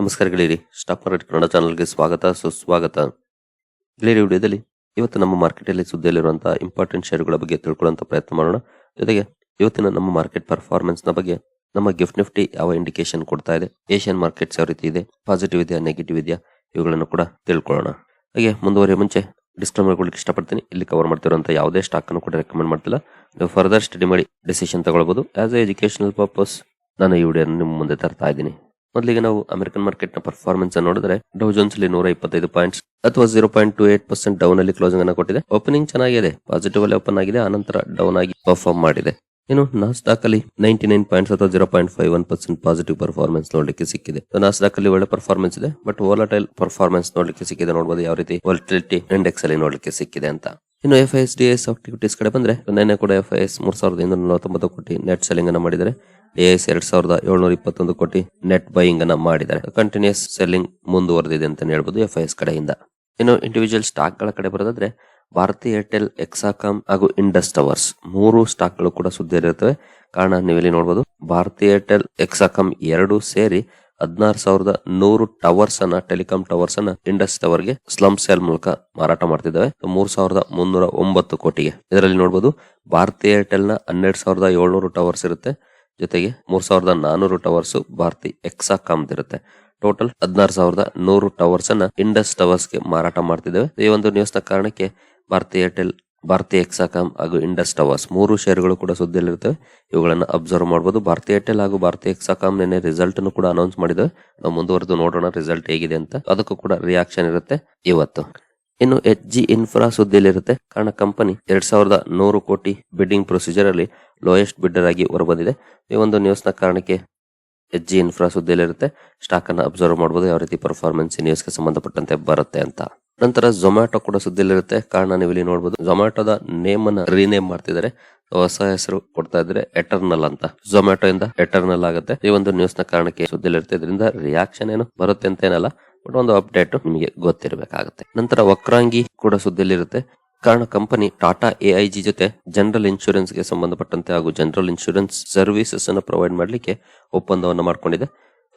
ನಮಸ್ಕಾರ ಗೆಳೆಯರಿ. Stock market Kannada ಚಾನಲ್ಗೆ ಸ್ವಾಗತ, ಸುಸ್ವಾಗತ. ಗೆಳೆಯರಿ, ವಿಡಿಯೋದಲ್ಲಿ ಇವತ್ತು ನಮ್ಮ ಮಾರ್ಕೆಟಲ್ಲಿ ಸುದ್ದಿಯಲ್ಲಿರುವಂತಹ ಇಂಪಾರ್ಟೆಂಟ್ ಶೇರುಗಳ ಬಗ್ಗೆ ತಿಳ್ಕೊಳ್ಳುವಂತ ಪ್ರಯತ್ನ ಮಾಡೋಣ. ಜೊತೆಗೆ ಇವತ್ತಿನ ನಮ್ಮ ಮಾರ್ಕೆಟ್ ಪರ್ಫಾರ್ಮೆನ್ಸ್ನ ಬಗ್ಗೆ ನಮ್ಮ ಗಿಫ್ಟ್ ನಿಫ್ಟಿ ಯಾವ ಇಂಡಿಕೇಶನ್ ಕೊಡ್ತಾ ಇದೆ ಏಷ್ಯನ್ ಮಾರ್ಕೆಟ್ಸ್ ಯಾವ ರೀತಿ ಇದೆ ಪಾಸಿಟಿವ್ ಇದೆಯಾ ನೆಗೆಟಿವ್ ಇದೆಯಾ, ಇವುಗಳನ್ನು ಕೂಡ ತಿಳ್ಕೊಳ್ಳೋಣ. ಹಾಗೆ ಮುಂದುವರೆಯ ಮುಂಚೆ ಡಿಸ್ಕ್ಲೈಮರ್ ಕೊಡ್ಲಿಕ್ಕೆ ಇಷ್ಟಪಡ್ತೀನಿ. ಇಲ್ಲಿ ಕವರ್ ಮಾಡ್ತಿರುವಂತಹ ಯಾವುದೇ ಸ್ಟಾಕ್ ಅನ್ನು ಕೂಡ ರೆಕಮೆಂಡ್ ಮಾಡ್ತಿಲ್ಲ. ನೀವು ಫರ್ದರ್ ಸ್ಟಡಿ ಮಾಡಿ ಡಿಸಿಷನ್ ತಗೊಳ್ಬಹುದು ಆಸ್ ಎ ಎಜುಕೇಶನಲ್ ಪರ್ಪಸ್ ನಾನು ಈ ವಿಡಿಯೋನ ನಿಮ್ಮ ಮುಂದೆ ತರ್ತಾ ಇದ್ದೀನಿ. ಮೊದಲಿಗೆ ನಾವು ಅಮೆರಿಕನ್ ಮಾರ್ಕೆಟ್ನ ಪರ್ಫಾರ್ಮೆನ್ಸ್ ನೋಡಿದ್ರೆ ಡೌ ಜೋನ್ಸ್ ಅಲ್ಲಿ ನೂರ ಇಪ್ಪತ್ತೈದು ಪಾಯಿಂಟ್ಸ್ ಅಥವಾ zero point two eight percent down ಅಲ್ಲಿ ಕ್ಲೋಸಿಂಗ್ ಅನ್ನು ಕೊಟ್ಟಿದೆ. ಓಪನಿಂಗ್ ಚೆನ್ನಾಗಿದೆ ಪಾಸಿಟಿವ್ ಅಲ್ಲಿ ಓಪನ್ ಆಗಿದೆ, ಆನಂತರ ಡೌನ್ ಆಗಿ ಪರ್ಫಾರ್ಮ್ ಮಾಡಿದೆ. ಇನ್ನು ನಾಸ್ಡಾಕ್ ಅಲ್ಲಿ ನೈಂಟಿ ನೈನ್ ಪಾಯಿಂಟ್ಸ್ ಅಥವಾ zero point five one percent positive performance ನೋಡಲಿಕ್ಕೆ ಸಿಕ್ಕಿದೆ. ನಾಸ್ಡಾಕ್ ಅಲ್ಲಿ ಒಳ್ಳೆ ಪರ್ಫಾರ್ಮೆನ್ಸ್ ಇದೆ ಬಟ್ ವೋಲಟೈಲ್ ಪರ್ಫಾರ್ಮೆನ್ಸ್ ನೋಡಲಿಕ್ಕೆ ಸಿಕ್ಕಿದೆ. ನೋಡಬಹುದು ಯಾವ ರೀತಿ ವಾಲಿಟಿಲಿಟಿ ಇಂಡೆಕ್ಸ್ ಅಲ್ಲಿ ನೋಡಲಿಕ್ಕೆ ಸಿಕ್ಕಿದೆ ಅಂತ. ಇನ್ನು F I S D S activities ಕಡೆ ಬಂದ್ರೆ, ನೆನ್ನೆ ಕೂಡ ಎಫ್ ಐ ಎಸ್ ಮೂರ್ ಸಾವಿರದ ಇನ್ನೂರ ನಲವತ್ತೊಂಬತ್ತು ಕೋಟಿ ನೆಟ್ ಸೆಲ್ಲಿಂಗ್ ಅನ್ನ ಮಾಡಿದರೆ ಎಎಸ್ ಎರಡ್ ಸಾವಿರದ ಏಳ್ನೂರ ಇಪ್ಪತ್ತೊಂದು ಕೋಟಿ ನೆಟ್ ಬೈಯಿಂಗ್ ಅನ್ನ ಮಾಡಿದ್ದಾರೆ. ಕಂಟಿನ್ಯೂಸ್ ಸೆಲ್ಲಿಂಗ್ ಮುಂದುವರೆದಿದೆ ಅಂತ ಹೇಳ್ಬೋದು ಎಫ್ ಐ ಎಸ್ ಕಡೆಯಿಂದ. ಇನ್ನು ಇಂಡಿವಿಜುವಲ್ ಸ್ಟಾಕ್ಗಳ ಕಡೆ ಬರೋದಾದ್ರೆ ಭಾರತಿ ಏರ್ಟೆಲ್ ಎಕ್ಸಾಕಾಮ್ ಹಾಗೂ ಇಂಡಸ್ ಟವರ್ಸ್ ಮೂರು ಸ್ಟಾಕ್ಗಳು ಕೂಡ ಇರುತ್ತವೆ ಕಾರಣ ನೀವಿಲ್ಲಿ ನೋಡಬಹುದು ಭಾರತಿ ಏರ್ಟೆಲ್ ಎಕ್ಸಾಕಾಮ್ ಎರಡು ಸೇರಿ ಹದಿನಾರು ಸಾವಿರದ ನೂರು ಟವರ್ಸ್ ಅನ್ನ ಟೆಲಿಕಾಂ ಟವರ್ಸ್ ಅನ್ನ ಇಂಡಸ್ ಟವರ್ಗೆ ಸ್ಲಮ್ ಸೇಲ್ ಮೂಲಕ ಮಾರಾಟ ಮಾಡ್ತಿದ್ದಾವೆ. ಮೂರ್ ಸಾವಿರದ ಮುನ್ನೂರ ಒಂಬತ್ತು ಕೋಟಿಗೆ. ಇದರಲ್ಲಿ ನೋಡಬಹುದು ಭಾರತಿ ಏರ್ಟೆಲ್ನ ಹನ್ನೆರಡು ಸಾವಿರದ ಏಳ್ನೂರು ಟವರ್ಸ್ ಇರುತ್ತೆ. ಜೊತೆಗೆ ಮೂರ್ ಸಾವಿರದ ನಾನೂರು ಟವರ್ಸ್ ಭಾರತಿ ಎಕ್ಸಾಕಾಮ್ ಇರುತ್ತೆ. ಟೋಟಲ್ ಹದಿನಾರು ಸಾವಿರದ ನೂರು ಟವರ್ಸ್ ಅನ್ನ ಇಂಡಸ್ ಟವರ್ಸ್ಗೆ ಮಾರಾಟ ಮಾಡ್ತಿದ್ದೇವೆ. ಈ ಒಂದು ನ್ಯೂಸ್ನ ಕಾರಣಕ್ಕೆ ಭಾರತಿ ಏರ್ಟೆಲ್, ಭಾರತಿ ಎಕ್ಸಾಕಾಮ್ ಹಾಗೂ ಇಂಡಸ್ ಟವರ್ಸ್ ಮೂರು ಶೇರ್ಗಳು ಕೂಡ ಸುದ್ದಿಯಲ್ಲಿರುತ್ತವೆ. ಇವುಗಳನ್ನು ಅಬ್ಸರ್ವ್ ಮಾಡಬಹುದು ಭಾರತಿ ಏರ್ಟೆಲ್ ಹಾಗೂ ಭಾರತಿ ಎಕ್ಸಾಕಾಮ್ ನಿನ್ನೆ ರಿಸಲ್ಟ್ ಅನ್ನು ಕೂಡ ಅನೌನ್ಸ್ ಮಾಡಿದ್ದೇವೆ ನಾವು ಮುಂದುವರೆದು ನೋಡೋಣ ರಿಸಲ್ಟ್ ಹೇಗಿದೆ ಅಂತ. ಅದಕ್ಕೂ ಕೂಡ ರಿಯಾಕ್ಷನ್ ಇರುತ್ತೆ ಇವತ್ತು. ಇನ್ನು ಎಚ್ ಜಿ ಇನ್ಫ್ರಾ ಸುದ್ದಿಯಲ್ಲಿರುತ್ತೆ ಕಾರಣ ಕಂಪನಿ ಎರಡ್ ಸಾವಿರದ ನೂರು ಕೋಟಿ ಬಿಡ್ಡಿಂಗ್ ಪ್ರೊಸೀಜರ್ ಅಲ್ಲಿ ಲೋಯೆಸ್ಟ್ ಬಿಡ್ಡರ್ ಆಗಿ ಹೊರಬಂದಿದೆ. ಈ ಒಂದು ನ್ಯೂಸ್ನ ಕಾರಣಕ್ಕೆ ಎಚ್ ಜಿ ಇನ್ಫ್ರಾ ಸುದ್ದಿಯಲ್ಲಿರುತ್ತೆ ಸ್ಟಾಕ್ ಅನ್ನು ಅಬ್ಸರ್ವ್ ಮಾಡಬಹುದು ಯಾವ ರೀತಿ ಪರ್ಫಾರ್ಮೆನ್ಸ್ ನ್ಯೂಸ್ಗೆ ಸಂಬಂಧಪಟ್ಟಂತೆ ಬರುತ್ತೆ ಅಂತ. ನಂತರ ಝೊಮ್ಯಾಟೊ ಕೂಡ ಸುದ್ದಿಯಲ್ಲಿರುತ್ತೆ. ಕಾರಣ ನೀವು ಇಲ್ಲಿ ನೋಡಬಹುದು ಝೊಮ್ಯಾಟೊದ ನೇಮ್ ಅನ್ನ ರೀನೇಮ್ ಮಾಡ್ತಿದ್ದಾರೆ. ಹೊಸ ಹೆಸರು ಕೊಡ್ತಾ ಇದ್ರೆ ಎಟರ್ನಲ್ ಅಂತ. ಝೊಮ್ಯಾಟೊ ಇಂದ ಎಟರ್ನಲ್ ಆಗುತ್ತೆ. ಈ ಒಂದು ನ್ಯೂಸ್ನ ಕಾರಣಕ್ಕೆ ಸುದ್ದಿಯಲ್ಲಿರುತ್ತೆ. ಇದರಿಂದ ರಿಯಾಕ್ಷನ್ ಏನು ಬರುತ್ತೆ ಅಂತ ಏನಲ್ಲ. ಬಟ್ ಒಂದು ಅಪ್ಡೇಟ್ ನಿಮಗೆ ಗೊತ್ತಿರಬೇಕಾಗುತ್ತೆ. ನಂತರ ವಕ್ರಾಂಗಿ ಕೂಡ ಸುದ್ದಿಯಲ್ಲಿರುತ್ತೆ. ಕಾರಣ ಕಂಪನಿ ಟಾಟಾ ಎಐಜಿ ಜೊತೆ ಜನರಲ್ ಇನ್ಶೂರೆನ್ಸ್ಗೆ ಸಂಬಂಧಪಟ್ಟಂತೆ ಹಾಗೂ ಜನರಲ್ ಇನ್ಶೂರೆನ್ಸ್ ಸರ್ವಿಸಸ್ ಅನ್ನು ಪ್ರೊವೈಡ್ ಮಾಡಲಿಕ್ಕೆ ಒಪ್ಪಂದವನ್ನು ಮಾಡಿಕೊಂಡಿದೆ.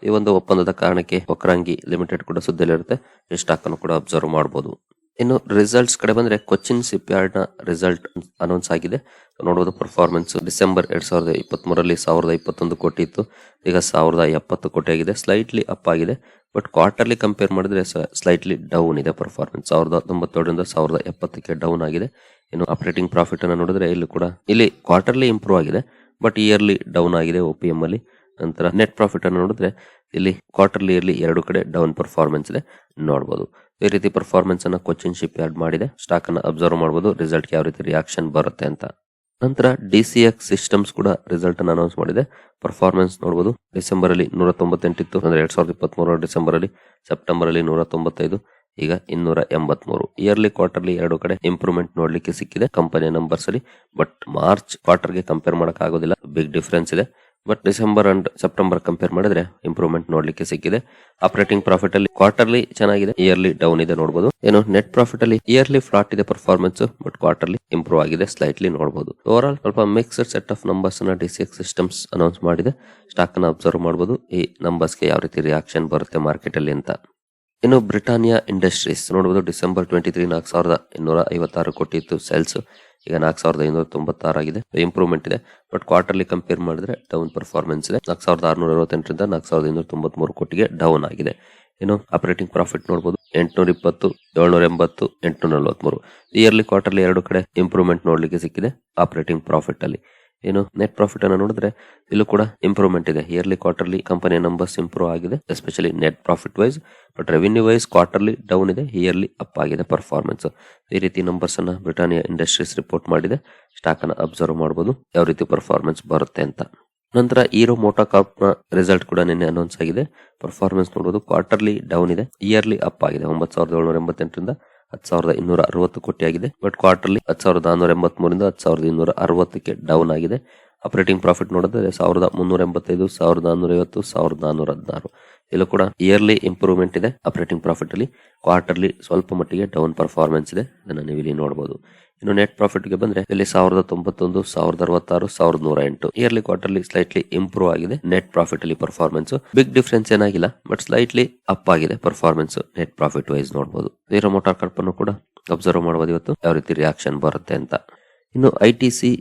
ಈ ಒಂದು ಒಪ್ಪಂದದ ಕಾರಣಕ್ಕೆ ವಕ್ರಾಂಗಿ ಲಿಮಿಟೆಡ್ ಕೂಡ ಸುದ್ದಿಯಲ್ಲಿರುತ್ತೆ. ಸ್ಟಾಕ್ ಅನ್ನು ಕೂಡ ಅಬ್ಸರ್ವ್ ಮಾಡಬಹುದು ಇನ್ನು ರಿಸಲ್ಟ್ಸ್ ಕಡೆ ಬಂದ್ರೆ ಕೊಚ್ಚಿನ್ ಸಿಪ್ ಯಾರ್ಡ್ನ ರಿಸಲ್ಟ್ ಅನೌನ್ಸ್ ಆಗಿದೆ. ನೋಡಬಹುದು ಪರ್ಫಾರ್ಮೆನ್ಸ್ ಡಿಸೆಂಬರ್ ಎರಡ್ ಸಾವಿರದ ಇಪ್ಪತ್ತ್ ಮೂರರಲ್ಲಿ ಸಾವಿರದ ಇಪ್ಪತ್ತೊಂದು ಕೋಟಿ ಇತ್ತು. ಈಗ ಸಾವಿರದ ಎಪ್ಪತ್ತು ಕೋಟಿ ಆಗಿದೆ. ಸ್ಲೈಟ್ಲಿ ಅಪ್ ಆಗಿದೆ. ಬಟ್ ಕ್ವಾರ್ಟರ್ಲಿ ಕಂಪೇರ್ ಮಾಡಿದ್ರೆ ಸ್ಲೈಟ್ಲಿ ಡೌನ್ ಇದೆ ಪರ್ಫಾರ್ಮೆನ್ಸ್ ಸಾವಿರದ ತೊಂಬತ್ತೇಳರಿಂದ ಸಾವಿರದ ಎಪ್ಪತ್ತಕ್ಕೆ ಡೌನ್ ಆಗಿದೆ. ಇನ್ನು ಆಪರೇಟಿಂಗ್ ಪ್ರಾಫಿಟ್ ಅನ್ನು ನೋಡಿದ್ರೆ ಇಲ್ಲಿ ಕೂಡ, ಇಲ್ಲಿ ಕ್ವಾರ್ಟರ್ಲಿ ಇಂಪ್ರೂವ್ ಆಗಿದೆ. ಬಟ್ ಇಯರ್ಲಿ ಡೌನ್ ಆಗಿದೆ ಒ ಪಿ ಎಂ ಅಲ್ಲಿ. ನಂತರ ನೆಟ್ ಪ್ರಾಫಿಟ್ ಅನ್ನು ನೋಡಿದ್ರೆ ಇಲ್ಲಿ ಕ್ವಾರ್ಟರ್ಲಿ ಇಯರ್ಲಿ ಎರಡು ಕಡೆ ಡೌನ್ ಪರ್ಫಾರ್ಮೆನ್ಸ್ ಇದೆ. ನೋಡಬಹುದು ಈ ರೀತಿ ಪರ್ಫಾರ್ಮೆನ್ಸ್ ಅನ್ನ ಕ್ವಶನ್ ಶಿಪ್ ಯಾರ್ಡ್ ಮಾಡಿದೆ. ಸ್ಟಾಕ್ ಅನ್ನ ಅಬ್ಸರ್ವ್ ಮಾಡಬಹುದು ರಿಸಲ್ಟ್ ಯಾವ ರೀತಿ ರಿಯಾಕ್ಷನ್ ಬರುತ್ತೆ ಅಂತ. ನಂತರ ಡಿ ಸಿ ಎಕ್ಸ್ ಸಿಸ್ಟಮ್ಸ್ ಕೂಡ ರಿಸಲ್ಟ್ ಅನ್ನು ಅನೌನ್ಸ್ ಮಾಡಿದೆ. ಪರ್ಫಾರ್ಮೆನ್ಸ್ ನೋಡಬಹುದು ಡಿಸೆಂಬರ್ ಅಲ್ಲಿ ನೂರ ತೊಂಬತ್ತೆಂಟಿತ್ತು ಅಂದ್ರೆ ಎರಡ್ ಸಾವಿರದ ಇಪ್ಪತ್ತ್ ಮೂರರ ಡಿಸೆಂಬರ್ ಅಲ್ಲಿ ಸೆಪ್ಟೆಂಬರ್ ಅಲ್ಲಿ ನೂರ ತೊಂಬತ್ತೈದು ಈಗ ಇನ್ನೂರ ಎಂಬತ್ಮೂರು. ಇಯರ್ಲಿ ಕ್ವಾರ್ಟರ್ಲಿ ಎರಡು ಕಡೆ ಇಂಪ್ರೂವ್ಮೆಂಟ್ ನೋಡ್ಲಿಕ್ಕೆ ಸಿಕ್ಕಿದೆ. ಕಂಪನಿಯ ನಂಬರ್ಸ್ ಅಲ್ಲಿ. ಬಟ್ ಮಾರ್ಚ್ ಕ್ವಾರ್ಟರ್ಗೆ ಕಂಪೇರ್ ಮಾಡಕ್ ಆಗೋದಿಲ್ಲ. ಬಿಗ್ ಡಿಫರೆನ್ಸ್ ಇದೆ. But December and September compare ಮಾಡಿದ್ರೆ ಇಂಪ್ರೂವ್ಮೆಂಟ್ ನೋಡ್ಲಿಕ್ಕೆ ಸಿಕ್ಕಿದೆ. ಆಪರೇಟಿಂಗ್ ಪ್ರಾಫಿಟ್ ಅಲ್ಲಿ ಕ್ವಾರ್ಟರ್ಲಿ ಚೆನ್ನಾಗಿದೆ ಇಯರ್ಲಿ ಡೌನ್ ಇದೆ ನೋಡಬಹುದು ಏನು ನೆಟ್ ಪ್ರಾಫಿಟ್ ಅಲ್ಲಿ ಇಯರ್ಲಿ ಫ್ಲಾಟ್ ಇದೆ ಪರ್ಫಾರ್ಮೆನ್ಸ್ ಬಟ್ ಕ್ವಾರ್ಟರ್ಲಿ ಇಂಪ್ರೂವ್ ಆಗಿದೆ ಸ್ಲೈಟ್ಲಿ ನೋಡಬಹುದು ಓವರ್ ಆಲ್ ಸ್ವಲ್ಪ ಮಿಕ್ಸ್ಡ್ ಸೆಟ್ ಆಫ್ ನಂಬರ್ಸ್ ಅನ್ನ ಡಿಸಿಎಕ್ಸ್ ಸಿಸ್ಟಮ್ಸ್ ಅನೌನ್ಸ್ ಮಾಡಿದೆ. ಸ್ಟಾಕ್ ಅನ್ನ ಅಬ್ಸರ್ವ್ ಮಾಡಬಹುದು ಈ ನಂಬರ್ಸ್ಗೆ ಯಾವ ರೀತಿ ರಿಯಾಕ್ಷನ್ ಬರುತ್ತೆ ಮಾರ್ಕೆಟ್ ಅಲ್ಲಿ ಅಂತ. ಇನ್ನು ಬ್ರಿಟಾನಿಯಾ ಇಂಡಸ್ಟ್ರೀಸ್ ನೋಡಬಹುದು ಡಿಸೆಂಬರ್ ಟ್ವೆಂಟಿ ತ್ರೀ ನಾಲ್ಕು ಸಾವಿರದ ಇನ್ನೂರ ಐವತ್ತಾರು ಕೋಟಿ ಇತ್ತು ಸೇಲ್ಸ್ ಈಗ ನಾಲ್ಕು ಸಾವಿರದ ಐನೂರ ತೊಂಬತ್ತಾರು ಆಗಿದೆ. ಇಂಪ್ರೂವ್ಮೆಂಟ್ ಇದೆ. ಬಟ್ ಕ್ವಾರ್ಟರ್ಲಿ ಕಂಪೇರ್ ಮಾಡಿದ್ರೆ ಡೌನ್ ಪರ್ಫಾರ್ಮೆನ್ಸ್ ಇದೆ. ನಾಲ್ಕು ಸಾವಿರದ ಆರುನೂರ ಅರವತ್ತೆಂಟರಿಂದ ನಾಲ್ಕು ಸಾವಿರದ ಇನ್ನೂರ ತೊಂಬತ್ಮೂರು ಕೋಟಿಗೆ ಡೌನ್ ಆಗಿದೆ. ಇನ್ನು ಆಪರೇಟಿಂಗ್ ಪ್ರಾಫಿಟ್ ನೋಡಬಹುದು ಎಂಟುನೂರ ಇಪ್ಪತ್ತು, ಏಳ್ನೂರ ಎಂಬತ್ತು, ಎಂಟುನೂರ ನಲವತ್ಮೂರು. ಇಯರ್ಲಿ ಕ್ವಾರ್ಟರ್ಲಿ ಎರಡು ಕಡೆ ಇಂಪ್ರೂವ್ಮೆಂಟ್ ನೋಡ್ಲಿಕ್ಕೆ ಸಿಕ್ಕಿದೆ ಆಪರೇಟಿಂಗ್ ಪ್ರಾಫಿಟ್ ಅಲ್ಲಿ. ಏನು ನೆಟ್ ಪ್ರಾಫಿಟ್ ಅನ್ನು ನೋಡಿದ್ರೆ ಇಲ್ಲೂ ಕೂಡ ಇಂಪ್ರೂವ್ಮೆಂಟ್ ಇದೆ. ಇಯರ್ಲಿ ಕ್ವಾರ್ಟರ್ಲಿ ಕಂಪನಿಯ ನಂಬರ್ಸ್ ಇಂಪ್ರೂವ್ ಆಗಿದೆ. Especially net profit wise but revenue wise quarterly down ಇದೆ. ಇಯರ್ಲಿ ಅಪ್ ಆಗಿದೆ ಪರ್ಫಾರ್ಮೆನ್ಸ್ ಈ ರೀತಿ ನಂಬರ್ಸ್ ಅನ್ನ ಬ್ರಿಟಾನಿಯಾ ಇಂಡಸ್ಟ್ರೀಸ್ ರಿಪೋರ್ಟ್ ಮಾಡಿದೆ. ಸ್ಟಾಕ್ ಅನ್ನ ಅಬ್ಸರ್ವ್ ಮಾಡಬಹುದು ಯಾವ ರೀತಿ ಪರ್ಫಾರ್ಮೆನ್ಸ್ ಬರುತ್ತೆ ಅಂತ. ನಂತರ ಹೀರೋ ಮೋಟೋ ಕಾರ್ಪ್ನ ರಿಸಲ್ಟ್ ಕೂಡ ನಿನ್ನೆ ಅನೌನ್ಸ್ ಆಗಿದೆ. ಪರ್ಫಾರ್ಮೆನ್ಸ್ ನೋಡಬಹುದು ಕ್ವಾರ್ಟರ್ಲಿ ಡೌನ್ ಇದೆ. ಇಯರ್ಲಿ ಅಪ್ ಆಗಿದೆ. ಒಂಬತ್ತು ಸಾವಿರದ ಏಳ್ನೂರ ಎಂಬತ್ತೆಂಟರಿಂದ ಹತ್ತು ಸಾವಿರದ ಇನ್ನೂರ ಅರವತ್ತು ಕೋಟಿ ಆಗಿದೆ ಬಟ್ ಕ್ವಾರ್ಟರ್ಲಿ ಹತ್ತು ಸಾವಿರದ ನಾನ್ನೂರ ಎಂಬತ್ಮೂರಿಂದ ಹತ್ತು ಸಾವಿರದ ಇನ್ನೂರ ಅರವತ್ತಕ್ಕೆ ಡೌನ್ ಆಗಿದೆ. ಆಪರೇಟಿಂಗ್ ಪ್ರಾಫಿಟ್ ನೋಡಿದ್ರೆ ಸಾವಿರದ ಮುನ್ನೂರ ಎಂಬತ್ತೈದು, ಸಾವಿರದ ನಾನ್ನೂರ ಐವತ್ತು ಸಾವಿರದ ನಾನ್ನೂರ ಹದಿನಾರು ಇಲ್ಲೂ ಕೂಡ ಇಯರ್ಲಿ ಇಂಪ್ರೂವ್ಮೆಂಟ್ ಇದೆ. ಆಪರೇಟಿಂಗ್ ಪ್ರಾಫಿಟ್ ಅಲ್ಲಿ ಕ್ವಾರ್ಟರ್ಲಿ ಸ್ವಲ್ಪ ಮಟ್ಟಿಗೆ ಡೌನ್ ಪರ್ಫಾರ್ಮೆನ್ಸ್ ಇದೆ. ಅದನ್ನ ನೀವು ಇಲ್ಲಿ ನೋಡಬಹುದು ಇನ್ನು ನೆಟ್ ಪ್ರಾಫಿಟ್ಗೆ ಬಂದ್ರೆ ಇಲ್ಲಿ ಸಾವಿರದ ತೊಂಬತ್ತೊಂದು, ಸಾವಿರದ ಅರವತ್ತಾರು, ಸಾವಿರದ ನೂರ ಎಂಟು. ಇಯರ್ಲಿ ಕ್ವಾರ್ಟರ್ಲಿ ಸ್ಲೈಟ್ಲಿ ಇಂಪ್ರೂವ್ ಆಗಿದೆ. ನೆಟ್ ಪ್ರಾಫಿಟ್ ಅಲ್ಲಿ ಪರ್ಫಾರ್ಮೆನ್ಸ್ ಬಿಗ್ ಡಿಫ್ರೆನ್ಸ್ ಏನಾಗಿಲ್ಲ ಬಟ್ ಸ್ಲೈಟ್ಲಿ ಅಪ್ ಆಗಿದೆ ಪರ್ಫಾರ್ಮೆನ್ಸ್ ನೆಟ್ ಪ್ರಾಫಿಟ್ ವೈಸ್ ನೋಡಬಹುದು ಹೀರೋ ಮೋಟಾರ್ ಕಾರ್ಪನ್ನು ಕೂಡ ಅಬ್ಸರ್ವ್ ಮಾಡಬಹುದು ಇವತ್ತು. ಯಾವ ರೀತಿ ರಿಯಾಕ್ಷನ್ ಬರುತ್ತೆ ಅಂತ. ಇನ್ನು ಐ ಟಿ ಸಿ